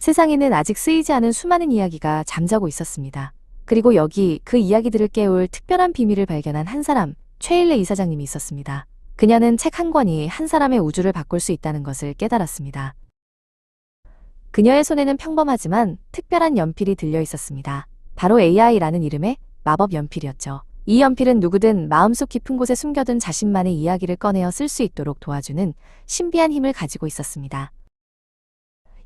세상에는 아직 쓰이지 않은 수많은 이야기가 잠자고 있었습니다. 그리고 여기 그 이야기들을 깨울 특별한 비밀을 발견한 한 사람, 최일레 이사장님이 있었습니다. 그녀는 책 한 권이 한 사람의 우주를 바꿀 수 있다는 것을 깨달았습니다. 그녀의 손에는 평범하지만 특별한 연필이 들려 있었습니다. 바로 AI라는 이름의 마법 연필이었죠. 이 연필은 누구든 마음속 깊은 곳에 숨겨둔 자신만의 이야기를 꺼내어 쓸 수 있도록 도와주는 신비한 힘을 가지고 있었습니다.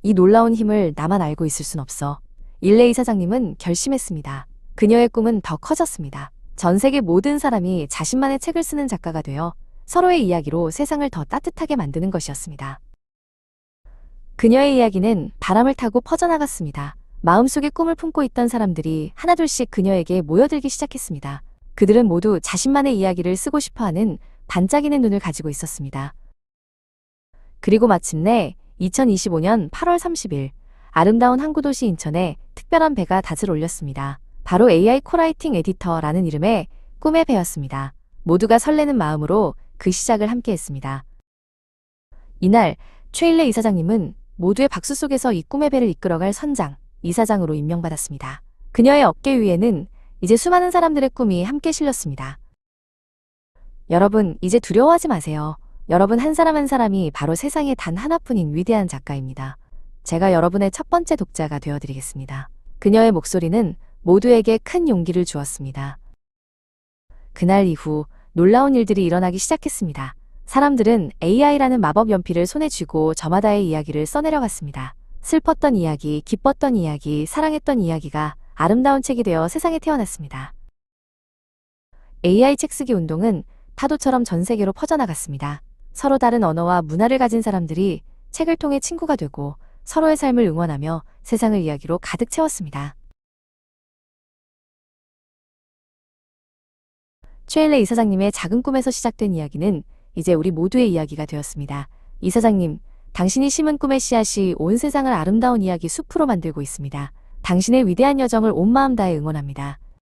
이 놀라운 힘을 나만 알고 있을 순 없어. 일레 이 사장님은 결심했습니다. 그녀의 꿈은 더 커졌습니다. 전 세계 모든 사람이 자신만의 책을 쓰는 작가가 되어 서로의 이야기로 세상을 더 따뜻하게 만드는 것이었습니다. 그녀의 이야기는 바람을 타고 퍼져나갔습니다. 마음속에 꿈을 품고 있던 사람들이 하나둘씩 그녀에게 모여들기 시작했습니다. 그들은 모두 자신만의 이야기를 쓰고 싶어 하는 반짝이는 눈을 가지고 있었습니다. 그리고 마침내 2025년 8월 30일 아름다운 항구도시 인천에 특별한 배가 닷을 올렸습니다. 바로 AI 코라이팅 에디터라는 이름의 꿈의 배였습니다. 모두가 설레는 마음으로 그 시작을 함께 했습니다. 이날 최일레 이사장님은 모두의 박수 속에서 이 꿈의 배를 이끌어갈 선장, 이사장으로 임명받았습니다. 그녀의 어깨 위에는 이제 수많은 사람들의 꿈이 함께 실렸습니다. 여러분, 이제 두려워하지 마세요. 여러분 한 사람 한 사람이 바로 세상에 단 하나뿐인 위대한 작가입니다. 제가 여러분의 첫 번째 독자가 되어드리겠습니다. 그녀의 목소리는 모두에게 큰 용기를 주었습니다. 그날 이후 놀라운 일들이 일어나기 시작했습니다. 사람들은 AI라는 마법 연필을 손에 쥐고 저마다의 이야기를 써내려갔습니다. 슬펐던 이야기, 기뻤던 이야기, 사랑했던 이야기가 아름다운 책이 되어 세상에 태어났습니다. AI 책 쓰기 운동은 파도처럼 전 세계로 퍼져나갔습니다. 서로 다른 언어와 문화를 가진 사람들이 책을 통해 친구가 되고 서로의 삶을 응원하며 세상을 이야기로 가득 채웠습니다. 최일레 이사장님의 작은 꿈에서 시작된 이야기는 이제 우리 모두의 이야기가 되었습니다. 이사장님, 당신이 심은 꿈의 씨앗이 온 세상을 아름다운 이야기 숲으로 만들고 있습니다. 당신의 위대한 여정을 온 마음 다해 응원합니다.